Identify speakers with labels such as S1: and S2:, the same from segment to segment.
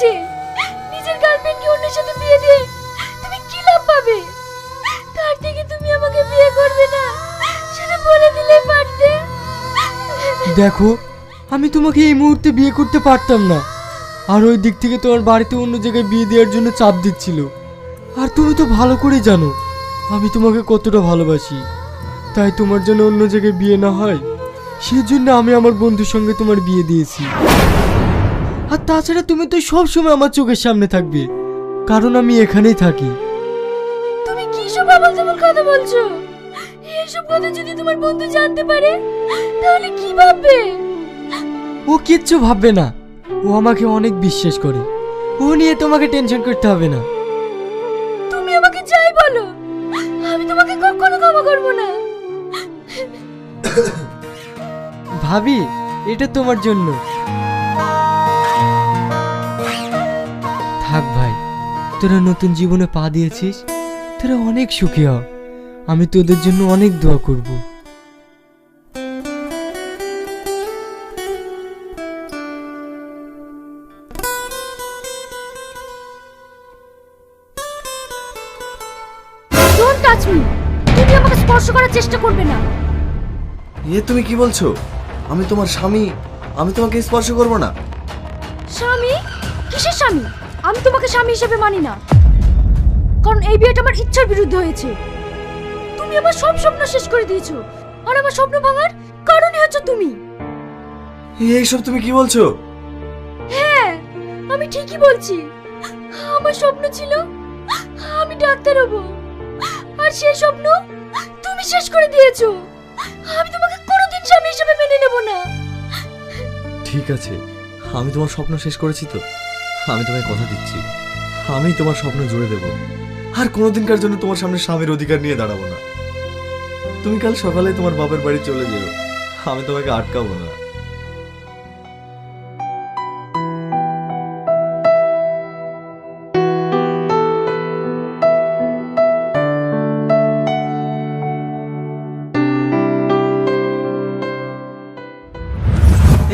S1: আছে নিজের গার্লফ্রেন্ডকে অন্যের সাথে বিয়ে দিয়ে তুমি কি লাভ পাবে? তার থেকে তুমি আমাকে বিয়ে করবে না, সেটা বলে দিলেই পারতে।
S2: দেখো, আমি তোমাকে এই মুহূর্তে বিয়ে করতে পারতাম না। আর ওই দিক থেকে তোমার বাড়িতে অন্য জায়গায় বিয়ে দেওয়ার জন্য চাপ দিচ্ছিল। আর তুমি তো ভালো করে জানো, আমি তোমাকে কতটা ভালোবাসি। তাই তোমার জন্য অন্য জায়গায় বিয়ে না হয়, সেজন্য আমি আমার বন্ধুর সঙ্গে তোমার বিয়ে দিয়েছি। তাছাড়া তুমি তো সব সময় আমার চোখের সামনে থাকবে কারণ আমি এখানেই থাকি।
S1: তুমি কি সব আবল তাবল কথা বলছো? এইসব কথা যদি তোমার বন্ধু জানতে পারে তাহলে কি ভাববে?
S2: ও কিচ্ছু ভাববে না। ও আমাকে অনেক বিশ্বাস করে। ও নিয়ে তোমাকে টেনশন করতে হবে না।
S1: তুমি আমাকে যাই বলো। আমি তোমাকে কখনো ক্ষমা করব না।
S2: ভাবি এটা তোমার জন্য। তোরা নতুন জীবনে পা দিয়েছিস তোরা অনেক সুখী হ। আমি তোদের জন্য অনেক দোয়া করব।
S1: ডোন্ট টাচ মি তুমি আমাকে স্পর্শ করার চেষ্টা করবে না।
S3: এ তুমি কি বলছো? আমি তোমার স্বামী আমি তোমাকে স্পর্শ করব না।
S1: স্বামী? কিসের স্বামী? আমি তোমাকে স্বামী হিসেবে মানি না। কারণ এই বিয়েটা আমার ইচ্ছার বিরুদ্ধে হয়েছে। তুমি আমার সব স্বপ্ন শেষ করে দিয়েছ। আর আমার স্বপ্ন ভাঙার কারণই হচ্ছে তুমি।
S3: এইসব তুমি কি বলছো?
S1: হ্যাঁ আমি ঠিকই বলছি। আমার স্বপ্ন ছিল আমি ডাক্তার হব। আর সেই স্বপ্ন তুমি শেষ করে দিয়েছ। আমি তোমাকে কোনোদিন স্বামী হিসেবে মেনে নেব না।
S3: ঠিক আছে আমি তোমার স্বপ্ন শেষ করেছি তো। আমি তোমায় কথা দিচ্ছি। আমি তোমার স্বপ্ন জুড়ে দেব। আর কোনোদিনকার জন্য তোমার সামনে স্বামীর অধিকার নিয়ে দাঁড়াবো না। তুমি কাল সকালে তোমার বাবার বাড়ি চলে যেও। আমি তোমাকে আটকাবো না।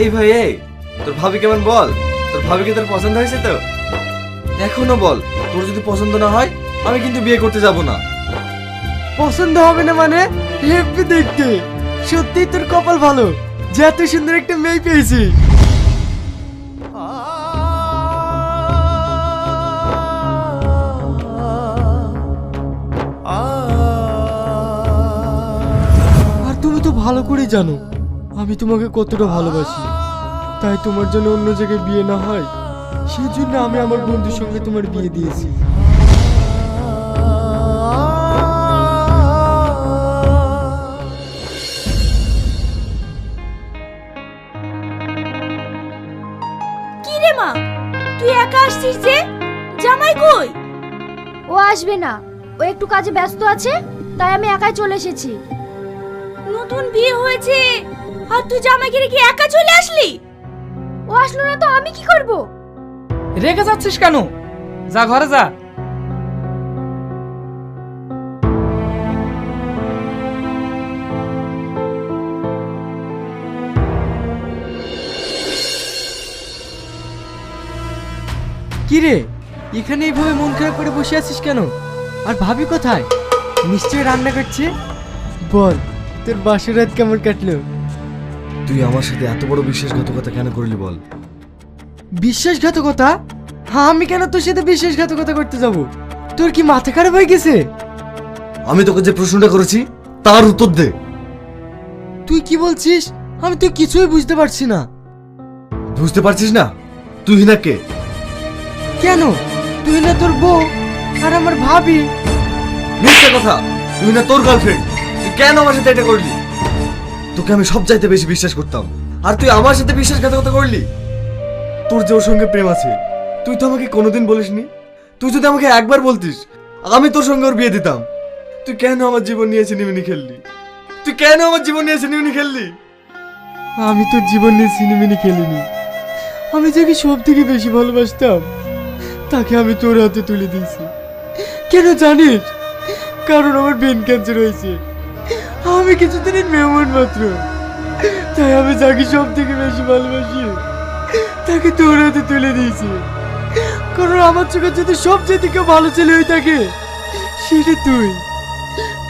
S3: এই ভাই, এই, তোর ভাবি কেমন বল? তোর ভাবিকে তোর পছন্দ হয়েছে তো? এখনও বল, তোর যদি পছন্দ না হয়, আমি কিন্তু বিয়ে করতে যাব না।
S2: পছন্দ হবে না মানে? হেপি দেখতে। সত্যি তোর কপাল ভালো। যে এত সুন্দর একটা মেয়ে পেয়েছি। আর তুমি তো ভালো করে জানো, আমি তোমাকে কতটা ভালোবাসি। তাই তোমার জন্য অন্য জায়গায় বিয়ে না হয়? সেই জন্য আমি আমার বন্ধুর সঙ্গে তোমার বিয়ে দিয়েছি।
S1: কি রে মা? তুই একা আসছিস যে? জামাই কই? ও আসবে না। ও একটু কাজে ব্যস্ত আছে তাই আমি একাই চলে এসেছি। নতুন বিয়ে হয়েছে? আর তুই জামাইকে রেখে একা চলে আসলি? ও আসলো না তো, আমি কি করব?
S4: রেগে যাচ্ছিস কেন? যা ঘরে যা।
S2: কি রে? এখানে এইভাবে মন খারাপ করে বসে আছিস কেন? আর ভাবি কোথায়? নিশ্চয়ই রান্না করছে? বল, তোর বাসর রাত কেমন কাটলো?
S3: তুই আমার সাথে এত বড় বিশ্বাসঘাতকতা কেন করলি বল?
S2: বিশ্বাসঘাতকতা? হ্যাঁ আমি কেন তোর সাথে বিশ্বাসঘাতকতা করতে যাব? তোর কি মাথা খারাপ হয়ে গেছে?
S3: আমি তোকে যে প্রশ্নটা করেছি তার উত্তর দে।
S2: তুই কি বলছিস? আমি তো কিছুই বুঝতে পারছি না।
S3: বুঝতে পারছিস না? তুই না কে?
S2: কেন? তুই না তোর বউ আর আমার ভাবি।
S3: মিথ্যা কথা! তুই না তোর গার্লফ্রেন্ড তুই কেন আমার সাথে এটা করলি? তোকে আমি সব চাইতে বেশি বিশ্বাস করতাম। আর তুই আমার সাথে বিশ্বাসঘাতকতা করলি? তোর যে ওর সঙ্গে প্রেম আছে, তুই তো আমাকে কোনোদিন বলিসনি? তুই যদি আমাকে একবার বলতিস, আমি তোর সঙ্গে ওর বিয়ে দিতাম। তুই কেন আমার জীবন নিয়ে সিনেমিনি খেললি? তুই কেন আমার জীবন নিয়ে সিনেমিনি খেললি?
S2: আমি তোর জীবন নিয়ে সিনেমিনি খেলিনি। আমি যাকে সব থেকে বেশি ভালোবাসতাম, তাকে আমি তোর হাতে তুলে দিয়েছি। কেন জানিস? কারণ আমার ব্রেন ক্যান্সার হয়েছে। আমি কিছুদিনের মেহমান মাত্র তাই আমি যাকে সব থেকে বেশি ভালোবাসি। তাকে তোর হাতে তুলে দিয়েছি। কারণ আমার চোখে যদি সবচেয়ে থেকে ভালো ছেলে হয়ে থাকে, সেটা তুই।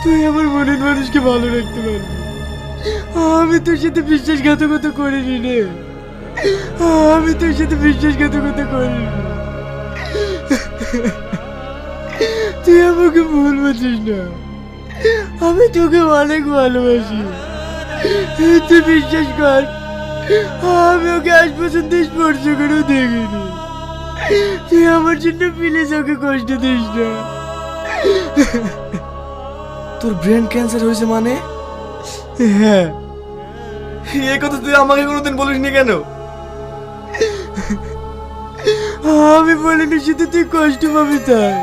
S2: তুই আমার মনের মানুষকে ভালো রাখতে পারবি। আমি তোর সাথে বিশ্বাসঘাতকতা করিনি রে। আমি তোর সাথে বিশ্বাসঘাতকতা করিনি। তুই আমাকে ভুল বুঝিস না। আমি তোকে অনেক ভালোবাসি। তুই বিশ্বাস কর আমি ওকে আজ পর্যন্ত স্পর্শ করেও দেখিনি। তুই আমার জন্য প্লিজ ওকে কষ্ট দিস না।
S3: তোর ব্রেন ক্যান্সার হয়েছে মানে?
S2: হ্যাঁ।
S3: এই কথা তুই আমাকে কোনোদিন বলিসনি কেন?
S2: আমি বলিনি শুধু তুই কষ্ট পাবি তাই।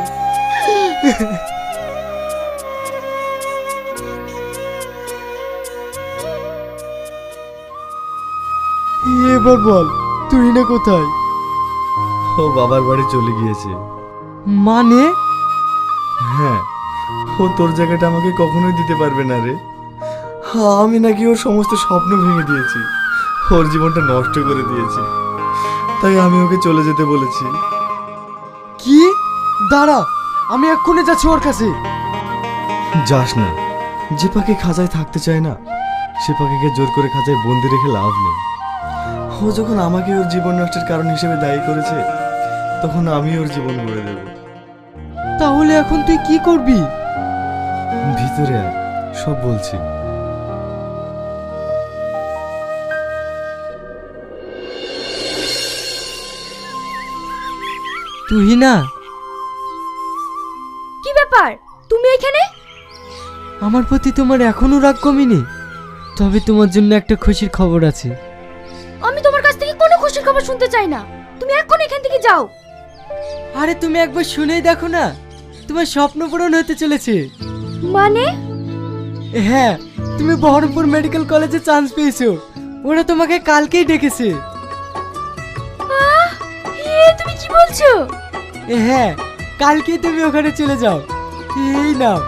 S2: এবার বল তুই না কোথায়?
S3: ও বাবার বাড়ি চলে গিয়েছে।
S2: মানে?
S3: হ্যাঁ ও তোর জায়গাটা আমাকে কখনোই দিতে পারবে না রে। আমি নাকি ওর সমস্ত স্বপ্ন ভেঙে দিয়েছি। ওর জীবনটা নষ্ট করে দিয়েছি। তাই আমি ওকে চলে যেতে বলেছি।
S2: কি? দাঁড়া আমি এক্ষুনি যাচ্ছি ওর কাছে।
S3: যাস না। যে পাখি খাঁচায় থাকতে চায় না সে পাখিকে জোর করে খাঁচায় বন্দি রেখে লাভ নেই। ও যখন আমাকে ওর জীবন নষ্টের কারণ হিসেবে দায়ী করেছে তখন আমি ওর জীবন গড়ে দেব।
S2: তাহলে এখন তুই কি করবি?
S3: ভিতরে আয় সব বলছি।
S2: তুই না
S1: কি ব্যাপার? তুমি এখানে?
S2: আমার প্রতি তোমার এখনও রাগ কমেনি? তবে তোমার জন্য একটা খুশির খবর আছে।
S1: খুশির খবর শুনতে চাই না। তুমি এখন এখান থেকে যাও।
S2: আরে তুমি একবার শুনেই দেখো না তোমার স্বপ্ন পূরণ হতে চলেছে।
S1: মানে?
S2: হ্যাঁ তুমি বহরমপুর মেডিকেল কলেজে চান্স পেয়েছ ওরা তোমাকে কালকেই ডেকেছে।
S1: আহ, এ তুমি কি বলছো?
S2: হ্যাঁ কালকেই তুমি ওখানে চলে যাও। এই নাও।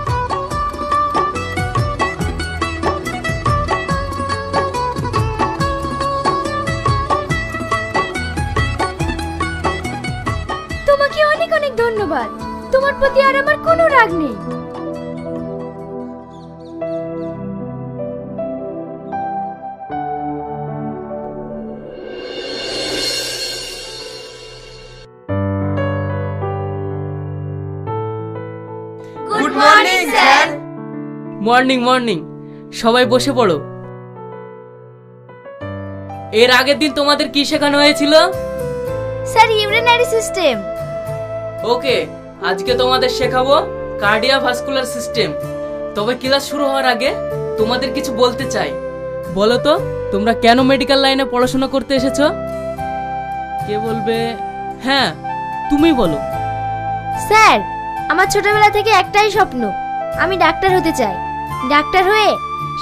S1: তোমার প্রতি আর আমার কোনো রাগ নেই। Good morning sir
S4: morning morning সবাই বসে পড়ো। এর আগের দিন তোমাদের কি শেখানো হয়েছিল?
S1: স্যার ইউরিনারি সিস্টেম
S4: ওকে আজকে তোমাদের শেখাবো কার্ডিয়া ভাস্কুলার সিস্টেম তবে ক্লাস শুরু হওয়ার আগে তোমাদের কিছু বলতে চাই। বলো তো তোমরা কেন মেডিকেল লাইনে পড়াশোনা করতে এসেছ? কে বলবে? হ্যাঁ তুমি বলো।
S1: স্যার আমার ছোটবেলা থেকে একটাই স্বপ্ন আমি ডাক্তার হতে চাই। ডাক্তার হয়ে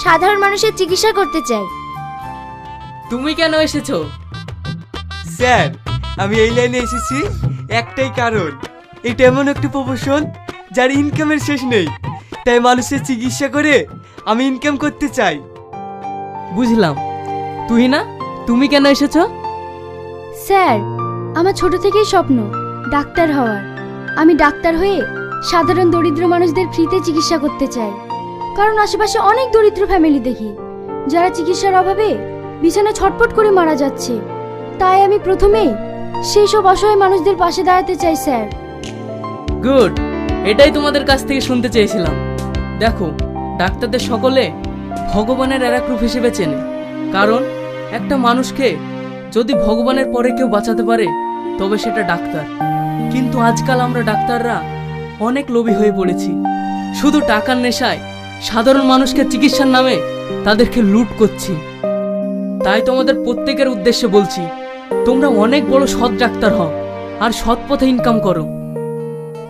S1: সাধারণ মানুষের চিকিৎসা করতে চাই।
S4: তুমি কেন এসেছ?
S2: স্যার আমি এই লাইনে এসেছি একটাই কারণ। এটা এমন একটা প্রফেশন যার ইনকামের শেষ নেই। তাই মানুষের চিকিৎসা করে আমি ইনকাম করতে চাই।
S4: বুঝলাম। তুই না তুমি কেন এসেছ?
S1: স্যার আমার ছোট থেকেই স্বপ্ন ডাক্তার হওয়ার। আমি ডাক্তার হয়ে সাধারণ দরিদ্র মানুষদের ফ্রিতে চিকিৎসা করতে চাই। কারণ আশেপাশে অনেক দরিদ্র ফ্যামিলি দেখি যারা চিকিৎসার অভাবে বিছানা ছটপট করে মারা যাচ্ছে। তাই আমি প্রথমেই সেই সব অসহায় মানুষদের পাশে দাঁড়াতে চাই স্যার।
S4: গুড। এটাই তোমাদের কাছ থেকে শুনতে চেয়েছিলাম। দেখো, ডাক্তারদের সকলে ভগবানের এরাক রূপ হিসেবে চেনে। কারণ, একটা মানুষকে যদি ভগবানের পরে কেউ বাঁচাতে পারে, তবে সেটা ডাক্তার। কিন্তু আজকাল আমরা ডাক্তাররা অনেক লোভী হয়ে পড়েছি। শুধু টাকার নেশায় সাধারণ মানুষকে চিকিৎসার নামে তাদেরকে লুট করছি। তাই তোমাদের প্রত্যেকের উদ্দেশ্যে বলছি, তোমরা অনেক বড় সৎ ডাক্তার হও, আর সৎ পথে ইনকাম করো।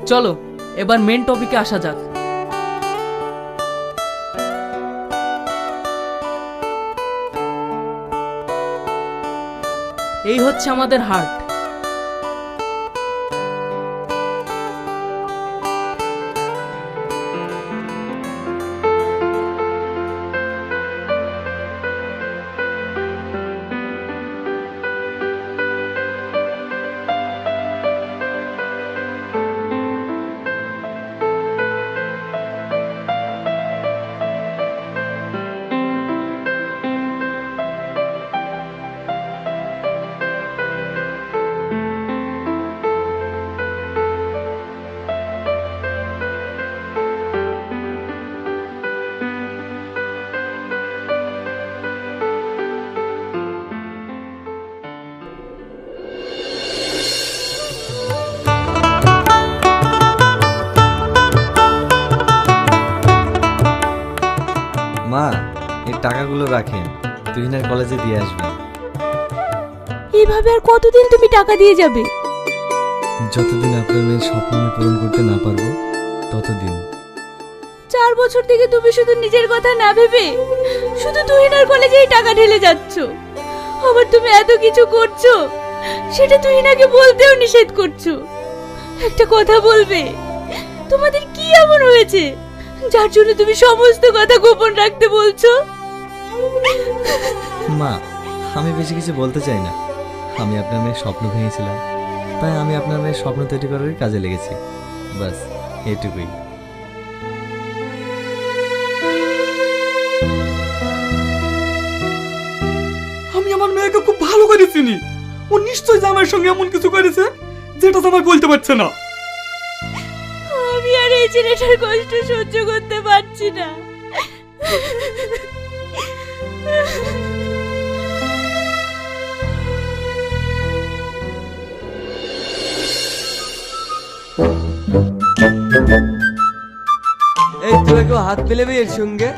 S4: চলো এবার মেন টপিকে আসা যাক। এই হচ্ছে আমাদের হার্ট
S3: রাখেন। তুহিনার কলেজে দিয়ে আসবেন
S1: এইভাবে আর কতদিন তুমি টাকা দিয়ে যাবে?
S3: যতদিন আপনার মেয়ের স্বপ্ন আমি পূরণ করতে না পারব ততদিন।
S1: চার বছর থেকে তুমি শুধু নিজের কথা না ভেবে শুধু তুহিনার কলেজেই টাকা ঢেলে যাচ্ছ। আবার তুমি এত কিছু করছ সেটা তুহিনাকে বলতেও নিষেধ করছ। একটা কথা বলবে তোমাদের কি এমন হয়েছে? যার জন্য তুমি সমস্ত কথা গোপন রাখতে বলছো?
S3: মা আমি বেশি কিছু বলতে চাই না। আমি আপনার মেয়ের স্বপ্ন ভেঙেছিলাম। তাই আমি আপনার মেয়ের স্বপ্ন তৈরি করারই কাজে লেগেছি। বাস এটুকুই।
S5: আমি আমার মেয়েকে খুব ভালো করে চিনি। ও নিশ্চয়ই জামাইয়ের সঙ্গে এমন কিছু করেছে যেটা জামাই বলতে পারছে না।
S1: আমি আর এই ছেলেটার কষ্ট সহ্য করতে পারছি না।
S2: এই তোরা কেউ হাত পেলেবে এর সঙ্গে?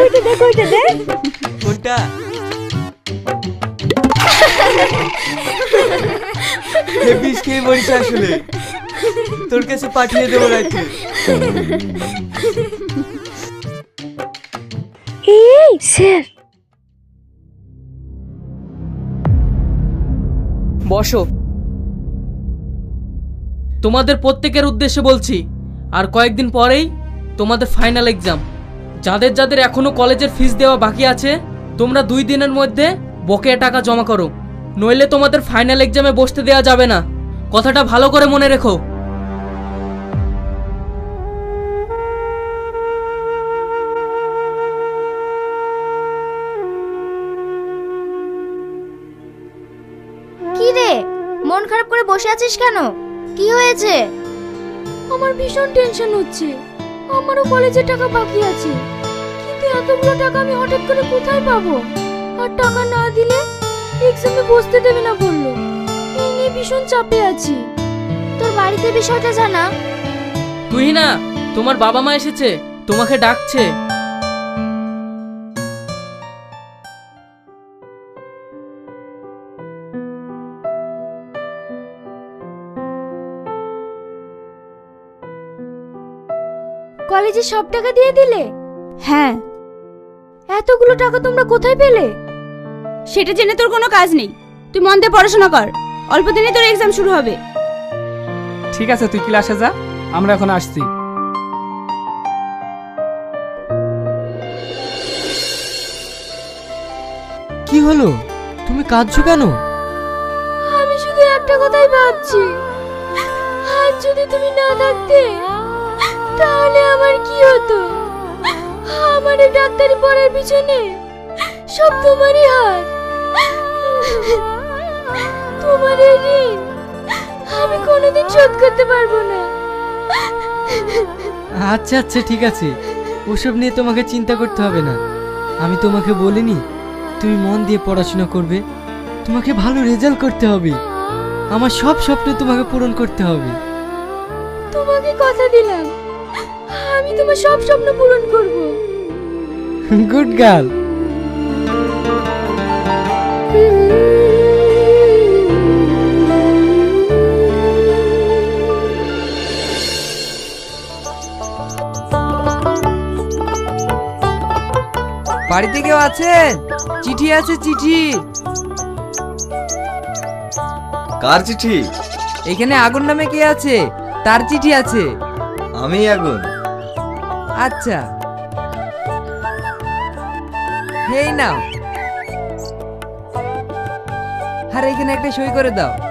S1: ওইটা দেখ ওইটা দেখ।
S2: কোনটা? বিষ খেয়ে মরিস আসলে। তোর কাছে পাঠিয়ে দেবো রাখতে
S1: এই, স্যার।
S4: বসো। তোমাদের প্রত্যেকের উদ্দেশ্যে বলছি, আর কয়েকদিন পরেই তোমাদের ফাইনাল এক্সাম যাদের যাদের এখনও কলেজের ফিস দেওয়া বাকি আছে, তোমরা দুই দিনের মধ্যে বকেয়া টাকা জমা করো। নইলে তোমাদের ফাইনাল এক্সামে বসতে দেওয়া যাবে না। কথাটা ভালো করে মনে রেখো।
S1: আছিস কেন? কি হয়েছে? আমার ভীষণ টেনশন হচ্ছে। আমারও কলেজে টাকা বাকি আছে। কিন্তু এতগুলো টাকা আমি হঠাৎ করে কোথায় পাবো? আর টাকা না দিলে এক্সামে বসতে দেবে না বলল। এই নিয়ে ভীষণ চাপে আছি। তোর বাড়িতে বিষয়টা জানা।
S4: তুই না তোমার বাবা মা এসেছে। তোমাকে ডাকছে।
S1: কলেজে সব টাকা দিয়ে দিলে? হ্যাঁ। এতগুলো টাকা তোমরা কোথায় পেলে? সেটা জেনে তোর কোনো কাজ নেই। তুই মন দিয়ে পড়াশোনা কর। অল্প দিনে তোর এক্সাম শুরু হবে।
S5: ঠিক আছে তুই ক্লাসে যা। আমরা এখন আসছি।
S2: কি হলো? তুমি কাঁদছো কেন?
S1: আমি শুধু একটা কথাই ভাবছি। আজ যদি তুমি না থাকতে তাহলে আমার কি হতো? আমার ডাক্তারি পড়ার পিছনে সব তোমারই হাত। তোমার এই ঋণ আমি কোনোদিন শোধ করতে পারব না।
S2: আচ্ছা আচ্ছা ঠিক আছে। ওসব নিয়ে তোমাকে চিন্তা করতে হবে না। আমি তোমাকে বলিনি তুমি মন দিয়ে পড়াশোনা করবে। তোমাকে ভালো রেজাল্ট করতে হবে। আমার সব স্বপ্ন তোমাকে পূরণ করতে হবে।
S1: তোমাকে কথা দিলাম। আমি তোমার সব স্বপ্ন পূরণ করব।
S2: Good girl.
S6: বাড়িতে কেউ আছেন? চিঠি আছে চিঠি।
S3: কার চিঠি?
S6: এখানে আগুন নামে কে আছে? তার চিঠি আছে।
S3: আমি আগুন।
S6: আচ্ছা। হেই নাও। আর এখানে একটা সই করে দাও।